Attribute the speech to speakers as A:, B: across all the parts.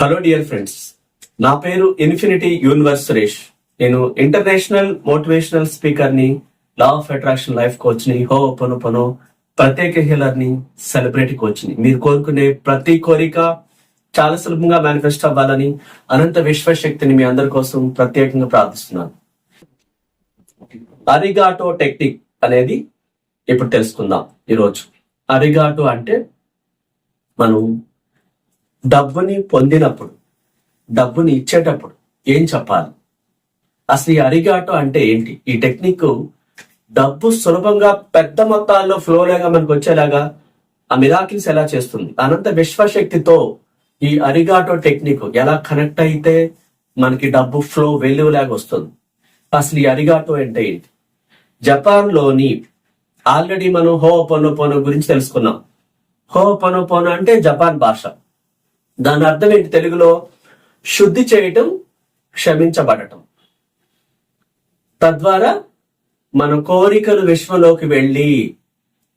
A: Hello dear friends నా పేరు infinity universe Suresh. నేను ఇంటర్నేషనల్ మోటివేషనల్ స్పీకర్ని లా ఆఫ్ అట్రాక్షన్ లైఫ్ కోచ్ని హో పను పను ప్రత్యేక హీలర్ని సెలబ్రిటీ కోచ్ని. మీరు కోరుకునే ప్రతి కోరిక చాలా సులభంగా మేనిఫెస్ట్ అవ్వాలని అనంత విశ్వశక్తిని మీ అందరి కోసం ప్రత్యేకంగా ప్రార్థిస్తున్నాను. అరిగాటో టెక్నిక్ అనేది ఇప్పుడు తెలుసుకుందాం ఈరోజు. అరిగాటో అంటే మనం డబ్బుని పొందినప్పుడు డబ్బుని ఇచ్చేటప్పుడు ఏం చెప్పాలి? అసలు ఈ అరిగాటో అంటే ఏంటి? ఈ టెక్నిక్ డబ్బు సులభంగా పెద్ద మొత్తాల్లో ఫ్లోలాగా మనకు వచ్చేలాగా ఆ మిరాకిల్స్ ఎలా చేస్తుంది? అనంత విశ్వశక్తితో ఈ అరిగాటో టెక్నిక్ ఎలా కనెక్ట్ అయితే మనకి డబ్బు ఫ్లో వెలువలాగా వస్తుంది? అసలు ఈ అరిగాటో అంటే ఏంటి? జపాన్లోని ఆల్రెడీ మనం హో పొనో గురించి తెలుసుకున్నాం. హో పొనో అంటే జపాన్ భాష. దాని అర్థం ఏంటి తెలుగులో? శుద్ధి చేయటం క్షమించబడటం. తద్వారా మన కోరికలు విశ్వంలోకి వెళ్ళి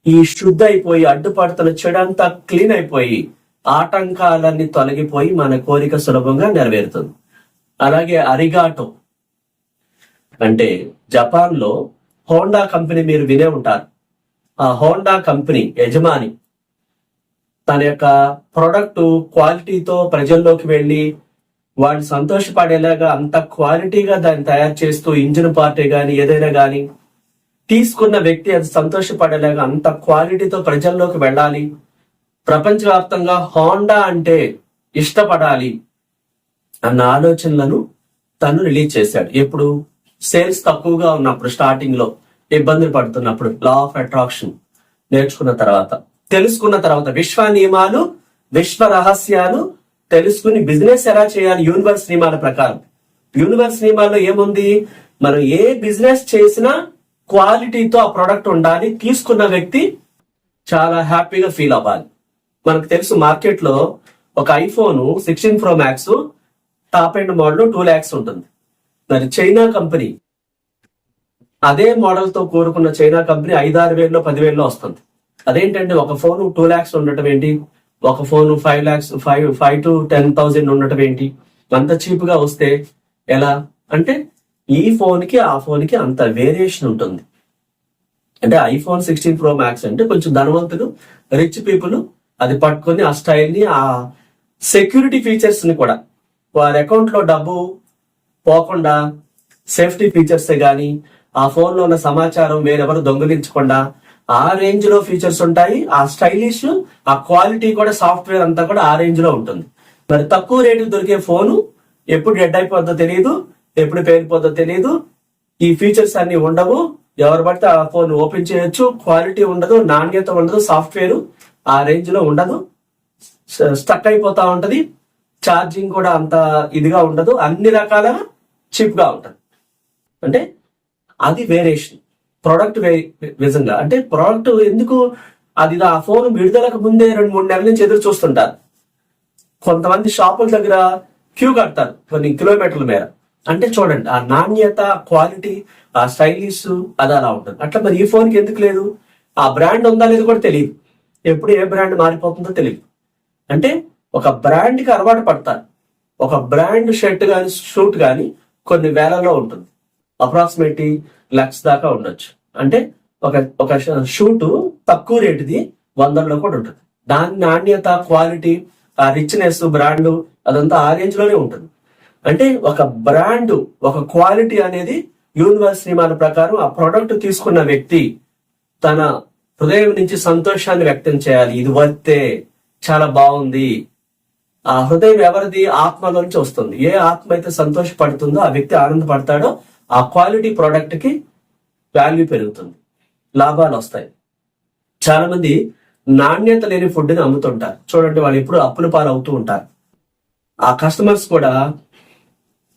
A: ఈ శుద్ధి అయిపోయి అడ్డుపడుతున్న చెడంతా క్లీన్ అయిపోయి ఆటంకాలన్నీ తొలగిపోయి మన కోరిక సులభంగా నెరవేరుతుంది. అలాగే అరిగాటో అంటే జపాన్లో హోండా కంపెనీ మీరు వినే ఉంటారు. ఆ హోండా కంపెనీ యజమాని తన యొక్క ప్రొడక్ట్ క్వాలిటీతో ప్రజల్లోకి వెళ్ళి వాళ్ళు సంతోషపడేలాగా అంత క్వాలిటీగా దాన్ని తయారు చేస్తూ ఇంజిన్ పార్టీ కానీ ఏదైనా కానీ తీసుకున్న వ్యక్తి అది సంతోషపడేలాగా అంత క్వాలిటీతో ప్రజల్లోకి వెళ్ళాలి. ప్రపంచవ్యాప్తంగా హోండా అంటే ఇష్టపడాలి అన్న ఆలోచనలను తను రిలీజ్ చేశాడు. ఎప్పుడు సేల్స్ తక్కువగా ఉన్నప్పుడు స్టార్టింగ్లో ఇబ్బందులు పడుతున్నప్పుడు లా ఆఫ్ అట్రాక్షన్ నేర్చుకున్న తర్వాత. తెలుసుకున్న తర్వాత విశ్వ నియమాలు విశ్వ రహస్యాలు తెలుసుకుని బిజినెస్ ఎలా చేయాలి యూనివర్స్ నియమాల ప్రకారం. యూనివర్స్ నియమాల్లో ఏముంది? మనం ఏ బిజినెస్ చేసినా క్వాలిటీతో ఆ ప్రోడక్ట్ ఉండాలి తీసుకున్న వ్యక్తి చాలా హ్యాపీగా ఫీల్ అవ్వాలి. మనకు తెలుసు మార్కెట్లో ఒక iPhone sixteen pro max top and model two lakhs ఉంటుంది. మరి చైనా కంపెనీ అదే మోడల్తో కోరుకున్న చైనా కంపెనీ ఐదారు వేలలో పదివేలలో వస్తుంది. అదేంటంటే ఒక ఫోన్ టూ ల్యాక్స్ ఉండటం ఏంటి? ఒక phone five lakhs five five to ten thousand ఉండటం ఏంటి? అంత చీప్గా వస్తే ఎలా? అంటే ఈ ఫోన్కి ఆ ఫోన్కి అంత వేరియేషన్ ఉంటుంది. అంటే ఐఫోన్ సిక్స్టీన్ ప్రో మ్యాక్స్ అంటే కొంచెం ధనవంతులు రిచ్ పీపుల్ అది పట్టుకొని ఆ స్టైల్ని ఆ సెక్యూరిటీ ఫీచర్స్ని కూడా. వారి అకౌంట్లో డబ్బు పోకుండా సేఫ్టీ ఫీచర్స్ గాని ఆ ఫోన్లో ఉన్న సమాచారం వేరెవరు దొంగిలించకుండా ఆ రేంజ్లో ఫీచర్స్ ఉంటాయి ఆ స్టైలిష్ ఆ క్వాలిటీ కూడా సాఫ్ట్వేర్ అంతా కూడా ఆ రేంజ్లో ఉంటుంది. మరి తక్కువ రేటు దొరికే ఫోను ఎప్పుడు డెడ్ అయిపోద్దో తెలియదు ఎప్పుడు పేలిపోద్దో తెలియదు ఈ ఫీచర్స్ అన్ని ఉండవు. ఎవరు పడితే ఆ ఫోన్ ఓపెన్ చేయొచ్చు. క్వాలిటీ ఉండదు నాణ్యత ఉండదు సాఫ్ట్వేర్ ఆ రేంజ్లో ఉండదు. స్టక్ అయిపోతా ఉంటది. ఛార్జింగ్ కూడా అంత ఇదిగా ఉండదు. అన్ని రకాల చిప్గా ఉంటది. అంటే అది వేరియేషన్ ప్రోడక్ట్ విధంగా. అంటే ప్రోడక్ట్ ఎందుకు అది ఆ ఫోన్ విడుదలకు ముందే రెండు మూడు నెలల నుంచి ఎదురు చూస్తుంటారు. కొంతమంది షాపుల దగ్గర క్యూ కడతారు కొన్ని కిలోమీటర్ల మేర. అంటే చూడండి ఆ నాణ్యత క్వాలిటీ ఆ స్టైలిష్ అది అలా ఉంటుంది. అట్లా మరి ఈ ఫోన్కి ఎందుకు లేదు? ఆ బ్రాండ్ ఉందా లేదు కూడా తెలియదు. ఎప్పుడు ఏ బ్రాండ్ మారిపోతుందో తెలియదు. అంటే ఒక బ్రాండ్కి అలవాటు పడతారు. ఒక బ్రాండ్ షర్ట్ కానీ షూట్ కానీ కొన్ని వేలలో ఉంటుంది. అప్రాక్సిమేట్లీ లక్ష దాకా ఉండొచ్చు. అంటే ఒక ఒక షూట్ తక్కువ రేటుది వందల్లో కూడా ఉంటుంది. దాని నాణ్యత క్వాలిటీ ఆ రిచ్నెస్ బ్రాండ్ అదంతా ఆ రేంజ్లోనే ఉంటుంది. అంటే ఒక బ్రాండ్ ఒక క్వాలిటీ అనేది యూనివర్స్ నియమాల ప్రకారం ఆ ప్రొడక్ట్ తీసుకున్న వ్యక్తి తన హృదయం నుంచి సంతోషాన్ని వ్యక్తం చేయాలి. ఇది వర్తే చాలా బాగుంది. ఆ హృదయం ఎవరిది? ఆత్మలోంచి వస్తుంది. ఏ ఆత్మ అయితే సంతోషపడుతుందో ఆ వ్యక్తి ఆనందపడతాడో ఆ క్వాలిటీ ప్రోడక్ట్కి వాల్యూ పెరుగుతుంది. లాభాలు వస్తాయి. చాలా మంది నాణ్యత లేని ఫుడ్ని అమ్ముతుంటారు. చూడండి వాళ్ళు ఎప్పుడు అప్పుల పాలు అవుతూ ఉంటారు. ఆ కస్టమర్స్ కూడా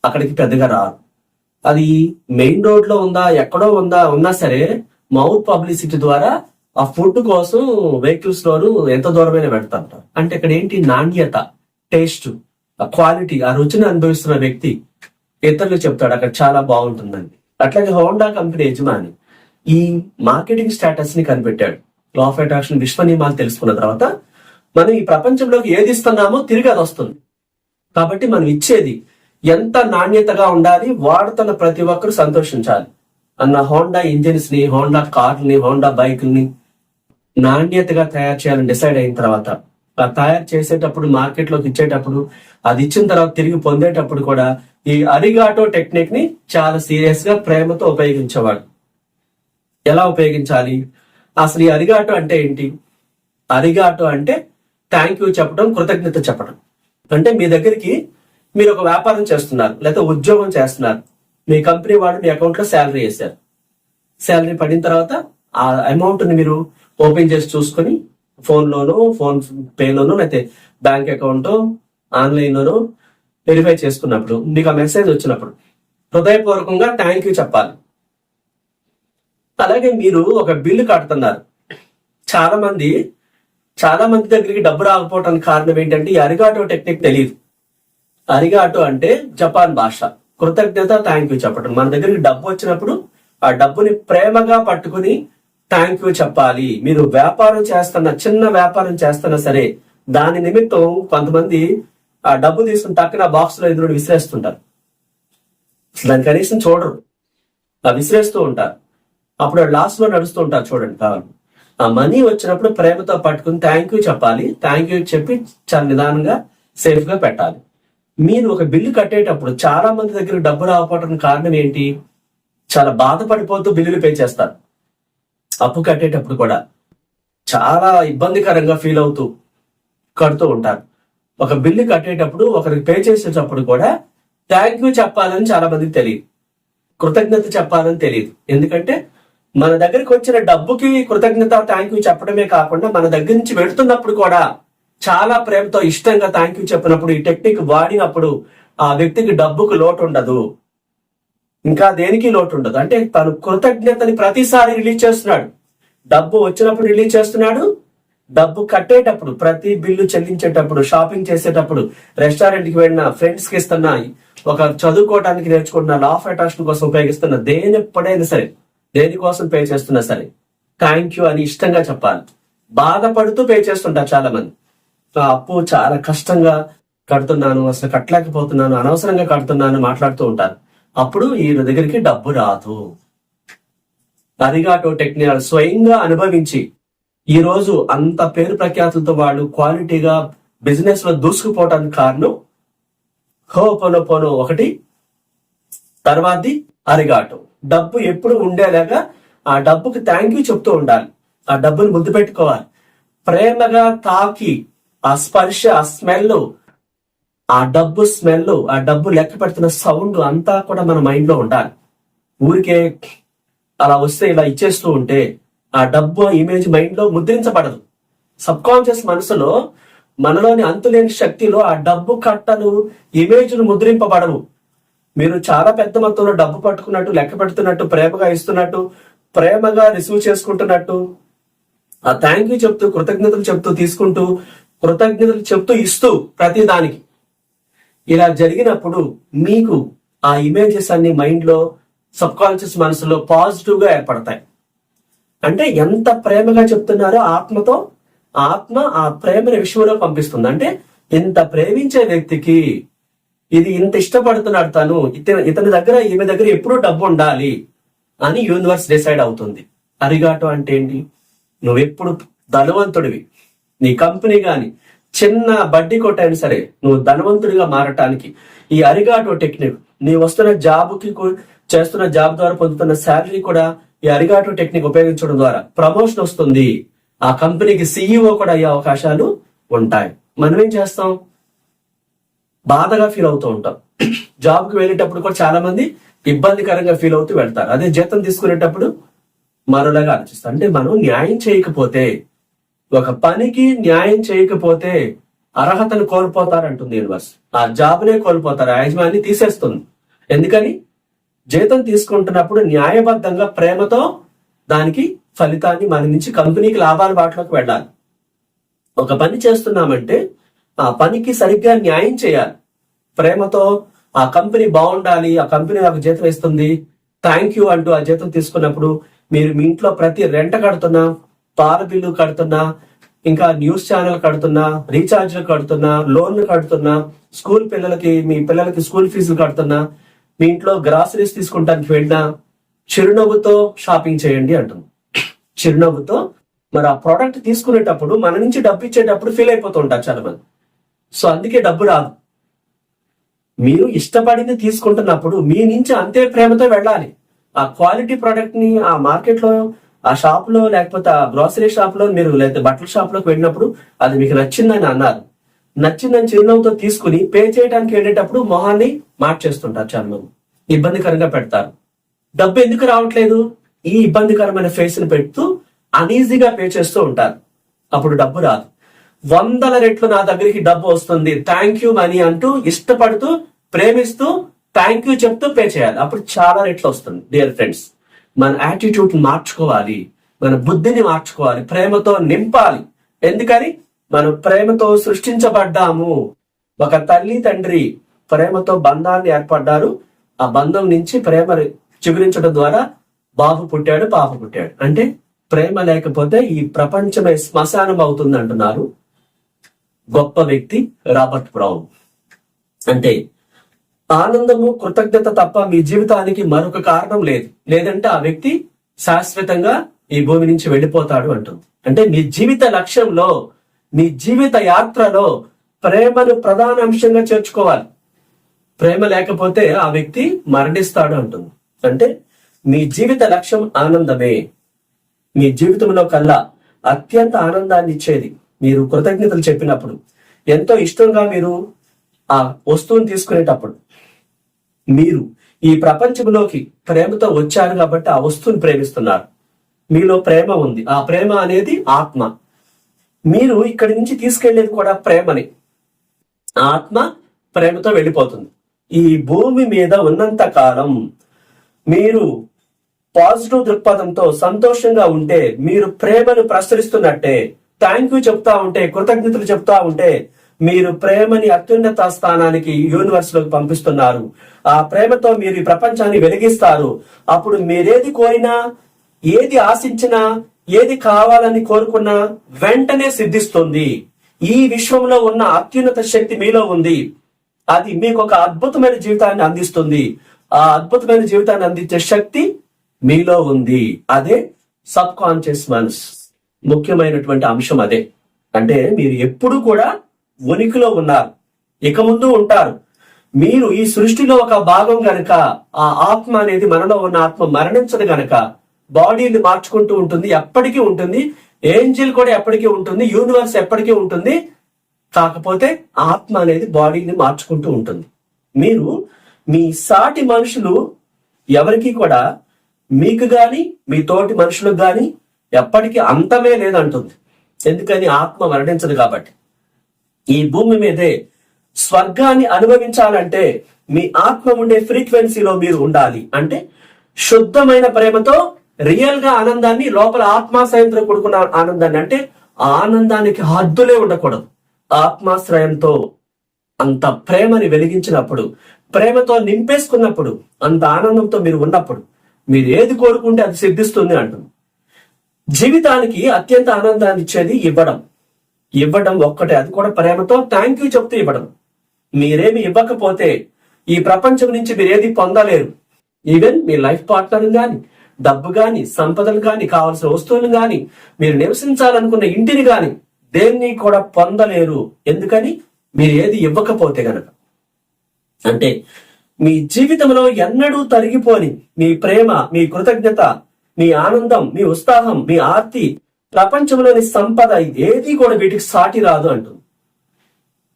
A: అక్కడికి పెద్దగా రారు. అది మెయిన్ రోడ్లో ఉందా ఎక్కడో ఉందా ఉన్నా సరే మౌత్ పబ్లిసిటీ ద్వారా ఆ ఫుడ్ కోసం వెహికల్స్ లోను ఎంత దూరమైనా పెడతారు అంటే ఇక్కడ ఏంటి నాణ్యత టేస్ట్ ఆ క్వాలిటీ ఆ రుచిని అనుభవిస్తున్న వ్యక్తి ఇతరులు చెప్తాడు అక్కడ చాలా బాగుంటుందని. అట్లాగే హోండా కంపెనీ యజమాని ఈ మార్కెటింగ్ స్టేటస్ని కనిపెట్టాడు. లా ఆఫ్ అట్రాక్షన్ విశ్వ నియమాలు తెలుసుకున్న తర్వాత మనం ఈ ప్రపంచంలోకి ఏది ఇస్తున్నామో తిరిగి అది వస్తుంది. కాబట్టి మనం ఇచ్చేది ఎంత నాణ్యతగా ఉండాలి వాడుతున్న ప్రతి ఒక్కరు సంతోషించాలి. అన్న హోండా ఇంజిన్స్ని హోండా కార్ని హోండా బైకుల్ని నాణ్యతగా తయారు చేయాలని డిసైడ్ అయిన తర్వాత ఆ తయారు చేసేటప్పుడు మార్కెట్లోకి ఇచ్చేటప్పుడు అది ఇచ్చిన తర్వాత తిరిగి పొందేటప్పుడు కూడా ఈ అరిగాటో టెక్నిక్ని చాలా సీరియస్గా ప్రేమతో ఉపయోగించేవాడు. ఎలా ఉపయోగించాలి? అసలు ఈ అరిగాటో అంటే ఏంటి? అరిగాటో అంటే థ్యాంక్ యూ చెప్పడం కృతజ్ఞత చెప్పడం. అంటే మీ దగ్గరికి మీరు ఒక వ్యాపారం చేస్తున్నారు లేదా ఉద్యోగం చేస్తున్నారు. మీ కంపెనీ వాళ్ళు మీ అకౌంట్లో శాలరీ వేశారు. శాలరీ పడిన తర్వాత ఆ అమౌంట్ని మీరు ఓపెన్ చేసి చూసుకొని ఫోన్లోనో ఫోన్ పేలోనో లేకపోతే బ్యాంక్ అకౌంట్ ఆన్లైన్లోనో వెరిఫై చేసుకున్నప్పుడు మీకు ఆ మెసేజ్ వచ్చినప్పుడు హృదయపూర్వకంగా థ్యాంక్ యూ చెప్పాలి. అలాగే మీరు ఒక బిల్లు కడుతున్నారు. చాలా మంది చాలా మంది దగ్గరికి డబ్బు రాకపోవడానికి కారణం ఏంటంటే అరిగాటో టెక్నిక్ తెలియదు అరిగాటో అంటే జపాన్ భాష. కృతజ్ఞత థ్యాంక్ యూ చెప్పడం మన దగ్గరికి డబ్బు వచ్చినప్పుడు ఆ డబ్బుని ప్రేమగా పట్టుకుని థ్యాంక్ యూ చెప్పాలి. మీరు వ్యాపారం చేస్తున్న చిన్న వ్యాపారం చేస్తున్నా సరే దాని నిమిత్తం కొంతమంది ఆ డబ్బు తీసుకుని టక్కున బాక్స్లో ఎదురు విసిరేస్తుంటారు. దాని కనీసం చూడరు. విసిరేస్తూ ఉంటారు. అప్పుడు లాస్ట్లో నడుస్తూ ఉంటారు చూడండి కావాలి. ఆ మనీ వచ్చినప్పుడు ప్రేమతో పట్టుకుని థ్యాంక్ యూ చెప్పాలి. థ్యాంక్ యూ చెప్పి చాలా నిదానంగా సేఫ్గా పెట్టాలి. మీరు ఒక బిల్లు కట్టేటప్పుడు చాలా మంది దగ్గర డబ్బు రాకపోవడానికి కారణం ఏంటి? చాలా బాధపడిపోతూ బిల్లులు పే చేస్తారు. అప్పు కట్టేటప్పుడు కూడా చాలా ఇబ్బందికరంగా ఫీల్ అవుతూ కడుతూ ఉంటారు. ఒక బిల్లు కట్టేటప్పుడు ఒకరికి పే చేసేటప్పుడు కూడా థ్యాంక్ యూ చెప్పాలని చాలా మందికి తెలియదు. కృతజ్ఞత చెప్పాలని తెలియదు. ఎందుకంటే మన దగ్గరికి వచ్చిన డబ్బుకి కృతజ్ఞత థ్యాంక్ యూ చెప్పడమే కాకుండా మన దగ్గర నుంచి పెడుతున్నప్పుడు కూడా చాలా ప్రేమతో ఇష్టంగా థ్యాంక్ యూ చెప్పినప్పుడు ఈ టెక్నిక్ వాడినప్పుడు ఆ వ్యక్తికి డబ్బుకు లోటు ఉండదు. ఇంకా దేనికి లోటు ఉండదు? అంటే తను కృతజ్ఞతని ప్రతిసారి రిలీజ్ చేస్తున్నాడు. డబ్బు వచ్చినప్పుడు రిలీజ్ చేస్తున్నాడు డబ్బు కట్టేటప్పుడు ప్రతి బిల్లు చెల్లించేటప్పుడు షాపింగ్ చేసేటప్పుడు రెస్టారెంట్కి వెళ్ళిన ఫ్రెండ్స్కి ఇస్తున్నా ఒక చదువుకోవడానికి నేర్చుకుంటున్న లా ఆఫ్ అట్రాక్షన్ కోసం ఉపయోగిస్తున్న దేని ఎప్పుడైనా సరే దేనికోసం పే చేస్తున్నా సరే థ్యాంక్ యూ అని ఇష్టంగా చెప్పాలి. బాధపడుతూ పే చేస్తుంటారు చాలా మంది అప్పు చాలా కష్టంగా కడుతున్నాను అసలు కట్టలేకపోతున్నాను అనవసరంగా కడుతున్నాను మాట్లాడుతూ ఉంటారు. అప్పుడు ఈయన దగ్గరికి డబ్బు రాదు. అరిగాటో టెక్నిక్ స్వయంగా అనుభవించి ఈ రోజు అంత పేరు ప్రఖ్యాతులతో వాళ్ళు క్వాలిటీగా బిజినెస్లో దూసుకుపోవడానికి కారణం హోపోనోపోనో ఒకటి తర్వాతది అరిగాటం. డబ్బు ఎప్పుడు ఉండేలాగా ఆ డబ్బుకి థ్యాంక్ యూ చెప్తూ ఉండాలి. ఆ డబ్బుని ముద్దు పెట్టుకోవాలి ప్రేమగా తాకి ఆ స్పర్శ ఆ స్మెల్ ఆ డబ్బు స్మెల్ ఆ డబ్బు లెక్క పెడుతున్న సౌండ్ అంతా కూడా మన మైండ్లో ఉండాలి. ఊరికే అలా వస్తే ఇలా ఇచ్చేస్తూ ఉంటే ఆ డబ్బు ఇమేజ్ మైండ్లో ముద్రించబడదు. సబ్ కాన్షియస్ మనసులో మనలోని అంతులేని శక్తిలో ఆ డబ్బు కట్టలు ఇమేజ్లు ముద్రింపబడవు. మీరు చాలా పెద్ద మొత్తంలో డబ్బు పట్టుకున్నట్టు లెక్క పెడుతున్నట్టు ప్రేమగా ఇస్తున్నట్టు ప్రేమగా రిసీవ్ చేసుకుంటున్నట్టు ఆ థ్యాంక్ యూ చెప్తూ కృతజ్ఞతలు చెప్తూ తీసుకుంటూ కృతజ్ఞతలు చెప్తూ ఇస్తూ ప్రతి దానికి. ఇలా జరిగినప్పుడు మీకు ఆ ఇమేజెస్ అన్ని మైండ్లో సబ్ కాన్షియస్ మనసులో పాజిటివ్గా ఏర్పడతాయి. అంటే ఎంత ప్రేమగా చెప్తున్నారో ఆత్మతో ఆత్మ ఆ ప్రేమని విశ్వంలో పంపిస్తుంది. అంటే ఇంత ప్రేమించే వ్యక్తికి ఇది ఇంత ఇష్టపడుతున్నాడు తను ఇతని ఇతని దగ్గర ఈమె దగ్గర ఎప్పుడూ డబ్బు ఉండాలి అని యూనివర్స్ డిసైడ్ అవుతుంది. అరిగాటం అంటే ఏంటి? నువ్వెప్పుడు ధనవంతుడివి. నీ కంపెనీ కానీ చిన్న బడ్డీ కొట్టైనా సరే నువ్వు ధనవంతుడిగా మారటానికి ఈ అరిగాటో టెక్నిక్ నీ వస్తున్న జాబ్కి చేస్తున్న జాబ్ ద్వారా పొందుతున్న శాలరీ కూడా ఈ అరిగాటు టెక్నిక్ ఉపయోగించడం ద్వారా ప్రమోషన్ వస్తుంది. ఆ కంపెనీకి సీఈఓ కూడా అయ్యే అవకాశాలు ఉంటాయి. మనం ఏం చేస్తాం? బాధగా ఫీల్ అవుతూ ఉంటాం. జాబ్కి వెళ్ళేటప్పుడు కూడా చాలా మంది ఇబ్బందికరంగా ఫీల్ అవుతూ వెళ్తారు. అదే జీతం తీసుకునేటప్పుడు మరోలాగా ఆలోచిస్తారు. అంటే మనం న్యాయం చేయకపోతే ఒక పనికి న్యాయం చేయకపోతే అర్హతను కోల్పోతారంటుంది యూనివర్స్. ఆ జాబ్నే కోల్పోతారు. ఆ యజమాని తీసేస్తుంది. ఎందుకని? జీతం తీసుకుంటున్నప్పుడు న్యాయబద్ధంగా ప్రేమతో దానికి ఫలితాన్ని మన నుంచి కంపెనీకి లాభాల బాటలోకి వెళ్ళాలి. ఒక పని చేస్తున్నామంటే ఆ పనికి సరిగ్గా న్యాయం చేయాలి. ప్రేమతో ఆ కంపెనీ బాగుండాలి ఆ కంపెనీ నాకు జీతం ఇస్తుంది థ్యాంక్ యూ అంటూ ఆ జీతం తీసుకున్నప్పుడు మీరు మీ ఇంట్లో ప్రతి రెంట కడుతున్నా పాల బిల్లు కడుతున్నా ఇంకా న్యూస్ ఛానల్ కడుతున్నా రీఛార్జ్లు కడుతున్నా లోన్లు కడుతున్నా స్కూల్ పిల్లలకి మీ పిల్లలకి స్కూల్ ఫీజులు కడుతున్నా మీ ఇంట్లో గ్రాసరీస్ తీసుకుంటానికి వెళ్ళినా చిరునవ్వుతో షాపింగ్ చేయండి అంటుంది. చిరునవ్వుతో మరి ఆ ప్రోడక్ట్ తీసుకునేటప్పుడు మన నుంచి డబ్బు ఇచ్చేటప్పుడు ఫీల్ అయిపోతుంటారు చాలా మంది సో అందుకే డబ్బు రాదు. మీరు ఇష్టపడింది తీసుకుంటున్నప్పుడు మీ నుంచి అంతే ప్రేమతో వెళ్ళాలి. ఆ క్వాలిటీ ప్రోడక్ట్ని ఆ మార్కెట్లో ఆ షాప్లో లేకపోతే ఆ గ్రోసరీ షాప్లో మీరు లేకపోతే బట్టల షాప్లోకి వెళ్ళినప్పుడు అది మీకు నచ్చిందని అన్నారు. నచ్చిందని చిరునవ్వుతో తీసుకుని పే చేయడానికి వెళ్ళేటప్పుడు మొహాన్ని మార్చేస్తుంటారు చాలా మంది ఇబ్బందికరంగా పెడతారు. డబ్బు ఎందుకు రావట్లేదు? ఈ ఇబ్బందికరమైన ఫేస్ని పెడుతూ అనీజీగా పే చేస్తూ ఉంటారు. అప్పుడు డబ్బు రాదు. వందల రెట్లు నా దగ్గరికి డబ్బు వస్తుంది. థ్యాంక్ యూ మనీ అంటూ ఇష్టపడుతూ ప్రేమిస్తూ థ్యాంక్ యూ చెప్తూ పే చేయాలి. అప్పుడు చాలా రెట్లు వస్తుంది డియర్ ఫ్రెండ్స్ మన యాటిట్యూడ్ మార్చుకోవాలి. మన బుద్ధిని మార్చుకోవాలి. ప్రేమతో నింపాలి. ఎందుకని? మనం ప్రేమతో సృష్టించబడ్డాము. ఒక తల్లి తండ్రి ప్రేమతో బంధాన్ని ఏర్పడ్డారు. ఆ బంధం నుంచి ప్రేమ చిగురించడం ద్వారా బాబు పుట్టాడు పాప పుట్టాడు. అంటే ప్రేమ లేకపోతే ఈ ప్రపంచమే శ్మశానం అవుతుంది అంటున్నారు గొప్ప వ్యక్తి రాబర్ట్ బ్రౌన్. అంటే ఆనందము కృతజ్ఞత తప్ప మీ జీవితానికి మరొక కారణం లేదు. లేదంటే ఆ వ్యక్తి శాశ్వతంగా ఈ భూమి నుంచి వెళ్ళిపోతాడు అంటుంది. అంటే మీ జీవిత లక్ష్యంలో మీ జీవిత యాత్రలో ప్రేమను ప్రధాన అంశంగా చేర్చుకోవాలి. ప్రేమ లేకపోతే ఆ వ్యక్తి మరణిస్తాడు అంటుంది. అంటే మీ జీవిత లక్ష్యం ఆనందమే. మీ జీవితంలో కల్లా అత్యంత ఆనందాన్ని ఇచ్చేది. మీరు కృతజ్ఞతలు చెప్పినప్పుడు ఎంతో ఇష్టంగా మీరు ఆ వస్తువుని తీసుకునేటప్పుడు మీరు ఈ ప్రపంచంలోకి ప్రేమతో వచ్చారు కాబట్టి ఆ వస్తువుని ప్రేమిస్తున్నారు. మీలో ప్రేమ ఉంది. ఆ ప్రేమ అనేది ఆత్మ. మీరు ఇక్కడి నుంచి తీసుకెళ్ళేది కూడా ప్రేమని. ఆత్మ ప్రేమతో వెళ్ళిపోతుంది. ఈ భూమి మీద ఉన్నంత కాలం మీరు పాజిటివ్ దృక్పథంతో సంతోషంగా ఉంటే మీరు ప్రేమను ప్రసరిస్తున్నట్టే థ్యాంక్ యూ చెప్తా ఉంటే కృతజ్ఞతలు చెప్తా ఉంటే మీరు ప్రేమని అత్యున్నత స్థానానికి యూనివర్స్లోకి పంపిస్తున్నారు. ఆ ప్రేమతో మీరు ఈ ప్రపంచాన్ని వెలిగిస్తారు. అప్పుడు మీరేది కోరినా ఏది ఆశించినా ఏది కావాలని కోరుకున్నా వెంటనే సిద్ధిస్తుంది. ఈ విశ్వంలో ఉన్న అత్యున్నత శక్తి మీలో ఉంది. అది మీకు ఒక అద్భుతమైన జీవితాన్ని అందిస్తుంది. ఆ అద్భుతమైన జీవితాన్ని అందించే శక్తి మీలో ఉంది. అదే సబ్ కాన్షియస్ మనస్. ముఖ్యమైనటువంటి అంశం అదే. అంటే మీరు ఎప్పుడు కూడా ఉనికిలో ఉన్నారు. ఇక ముందు ఉంటారు. మీరు ఈ సృష్టిలో ఒక భాగం గనక ఆ ఆత్మ అనేది మనలో ఉన్న ఆత్మ మరణించదు గనక బాడీని మార్చుకుంటూ ఉంటుంది ఎప్పటికీ ఉంటుంది. ఏంజిల్ కూడా ఎప్పటికీ ఉంటుంది యూనివర్స్ ఎప్పటికీ ఉంటుంది. కాకపోతే ఆత్మ అనేది బాడీని మార్చుకుంటూ ఉంటుంది. మీరు మీ సాటి మనుషులు ఎవరికి కూడా మీకు గాని మీ తోటి మనుషులకు గాని ఎప్పటికీ అంతమే లేదంటుంది. ఎందుకని? ఆత్మ మరణించదు కాబట్టి. ఈ భూమి మీదే స్వర్గాన్ని అనుభవించాలంటే మీ ఆత్మ ఉండే ఫ్రీక్వెన్సీలో మీరు ఉండాలి. అంటే శుద్ధమైన ప్రేమతో రియల్గా ఆనందాన్ని లోపల ఆత్మాశ్రయంతో కూడుకున్న ఆనందాన్ని అంటే ఆ ఆనందానికి హద్దులే ఉండకూడదు. ఆత్మాశ్రయంతో అంత ప్రేమని వెలిగించినప్పుడు ప్రేమతో నింపేసుకున్నప్పుడు అంత ఆనందంతో మీరు ఉన్నప్పుడు మీరు ఏది కోరుకుంటే అది సిద్ధిస్తుంది అంటుంది. జీవితానికి అత్యంత ఆనందాన్ని ఇచ్చేది ఇవ్వడం. ఇవ్వడం ఒక్కటే అది కూడా ప్రేమతో థ్యాంక్ యూ చెప్తూ ఇవ్వడం. మీరేమి ఇవ్వకపోతే ఈ ప్రపంచం నుంచి మీరు ఏది పొందలేరు. ఈవెన్ మీ లైఫ్ పార్ట్నర్ కానీ డబ్బు గాని సంపదలు గాని కావాల్సిన వస్తువులు గాని మీరు నివసించాలనుకున్న ఇంటిని గాని దేన్ని కూడా పొందలేరు. ఎందుకని? మీరు ఏది ఇవ్వకపోతే గనక. అంటే మీ జీవితంలో ఎన్నడూ తరిగిపోని మీ ప్రేమ మీ కృతజ్ఞత మీ ఆనందం మీ ఉత్సాహం మీ ఆర్తి ప్రపంచంలోని సంపద ఏది కూడా వీటికి సాటి రాదు అంటుంది.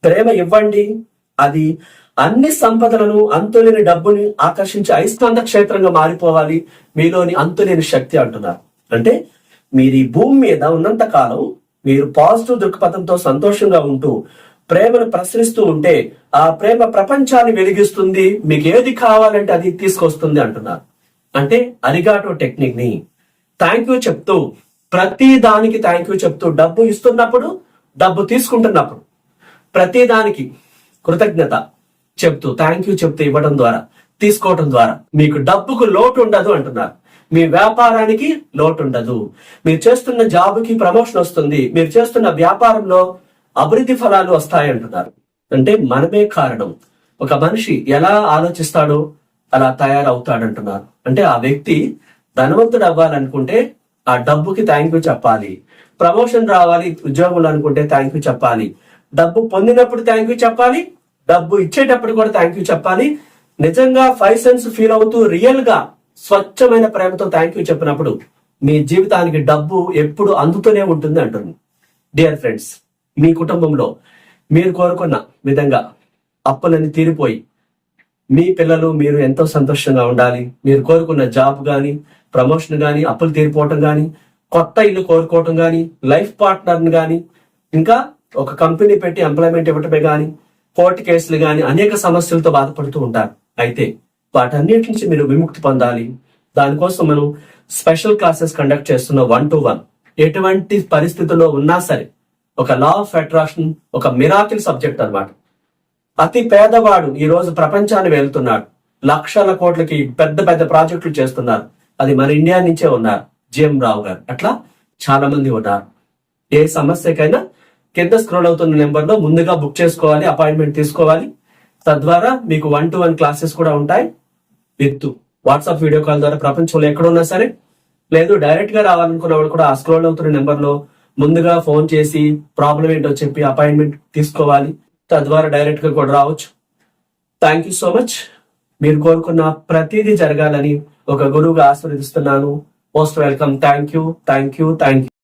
A: ప్రేమ ఇవ్వండి అది అన్ని సంపదలను అంతులేని డబ్బుని ఆకర్షించే అయస్కాంత క్షేత్రంగా మారిపోవాలి. మీలోని అంతులేని శక్తి అంటున్నారు. అంటే మీరు ఈ భూమి మీద ఉన్నంత కాలం మీరు పాజిటివ్ దృక్పథంతో సంతోషంగా ఉంటూ ప్రేమను ప్రసరిస్తూ ఉంటే ఆ ప్రేమ ప్రపంచాన్ని వెలిగిస్తుంది. మీకు ఏది కావాలంటే అది తీసుకొస్తుంది అంటున్నారు. అంటే అరిగాటో టెక్నిక్ని థ్యాంక్ యూ చెప్తూ ప్రతి దానికి థ్యాంక్ యూ చెప్తూ డబ్బు ఇస్తున్నప్పుడు డబ్బు తీసుకుంటున్నప్పుడు ప్రతి దానికి కృతజ్ఞత. చెప్తూ థ్యాంక్ యూ చెప్తూ ఇవ్వడం ద్వారా తీసుకోవడం ద్వారా మీకు డబ్బుకు లోటు ఉండదు అంటున్నారు. మీ వ్యాపారానికి లోటు ఉండదు. మీరు చేస్తున్న జాబ్కి ప్రమోషన్ వస్తుంది. మీరు చేస్తున్న వ్యాపారంలో అభివృద్ధి ఫలాలు వస్తాయి అంటున్నారు. అంటే మనమే కారణం. ఒక మనిషి ఎలా ఆలోచిస్తాడో అలా తయారవుతాడంటున్నారు. అంటే ఆ వ్యక్తి ధనవంతుడు అవ్వాలనుకుంటే ఆ డబ్బుకి థ్యాంక్ యూ చెప్పాలి. ప్రమోషన్ రావాలి ఉద్యోగులు అనుకుంటే థ్యాంక్ యూ చెప్పాలి. డబ్బు పొందినప్పుడు థ్యాంక్ యూ చెప్పాలి డబ్బు ఇచ్చేటప్పుడు కూడా థ్యాంక్ యూ చెప్పాలి. నిజంగా ఫైవ్ సెన్స్ ఫీల్ అవుతూ రియల్గా స్వచ్ఛమైన ప్రేమతో థ్యాంక్ యూ చెప్పినప్పుడు మీ జీవితానికి డబ్బు ఎప్పుడు అందుతూనే ఉంటుంది అంటుంది. డియర్ ఫ్రెండ్స్ మీ కుటుంబంలో మీరు కోరుకున్న విధంగా అప్పులన్నీ తీరిపోయి మీ పిల్లలు మీరు ఎంతో సంతోషంగా ఉండాలి. మీరు కోరుకున్న జాబ్ కానీ ప్రమోషన్ కానీ అప్పులు తీరిపోవటం కానీ కొత్త ఇల్లు కోరుకోవటం కానీ లైఫ్ పార్ట్నర్ని కానీ ఇంకా ఒక కంపెనీ పెట్టి ఎంప్లాయ్మెంట్ ఇవ్వటమే కానీ కోర్టు కేసులు కానీ అనేక సమస్యలతో బాధపడుతూ ఉంటారు. అయితే వాటన్నిటి నుంచి మీరు విముక్తి పొందాలి. దానికోసం మనం స్పెషల్ క్లాసెస్ కండక్ట్ చేస్తున్న వన్ టు వన్. ఎటువంటి పరిస్థితుల్లో ఉన్నా సరే ఒక లా ఆఫ్ అట్రాక్షన్ ఒక మిరాకిల్ సబ్జెక్ట్ అన్నమాట. అతి పేదవాడు ఈ రోజు ప్రపంచాన్ని వెళ్తున్నాడు. లక్షల కోట్లకి పెద్ద పెద్ద ప్రాజెక్టులు చేస్తున్నారు. అది మన ఇండియా నుంచే ఉన్నారు. జిఎం రావు గారు. అట్లా చాలా మంది ఉన్నారు. ఏ సమస్యకైనా కింద స్క్రోల్ అవుతున్న నెంబర్లో ముందుగా బుక్ చేసుకోవాలి అపాయింట్మెంట్ తీసుకోవాలి. తద్వారా మీకు వన్ టు వన్ క్లాసెస్ కూడా ఉంటాయి విత్ వాట్సాప్ వీడియో కాల్ ద్వారా ప్రపంచంలో ఎక్కడ ఉన్నా సరే. లేదు డైరెక్ట్గా రావాలనుకున్న వాళ్ళు కూడా ఆ స్క్రోల్ అవుతున్న నెంబర్లో ముందుగా ఫోన్ చేసి ప్రాబ్లం ఏంటో చెప్పి అపాయింట్మెంట్ తీసుకోవాలి. తద్వారా డైరెక్ట్గా కూడా రావచ్చు. థ్యాంక్ యూ సో మచ్ మీరు కోరుకున్న ప్రతిదీ జరగాలని ఒక గురువుగా ఆశీర్వదిస్తున్నాను. Most welcome thank you thank you thank you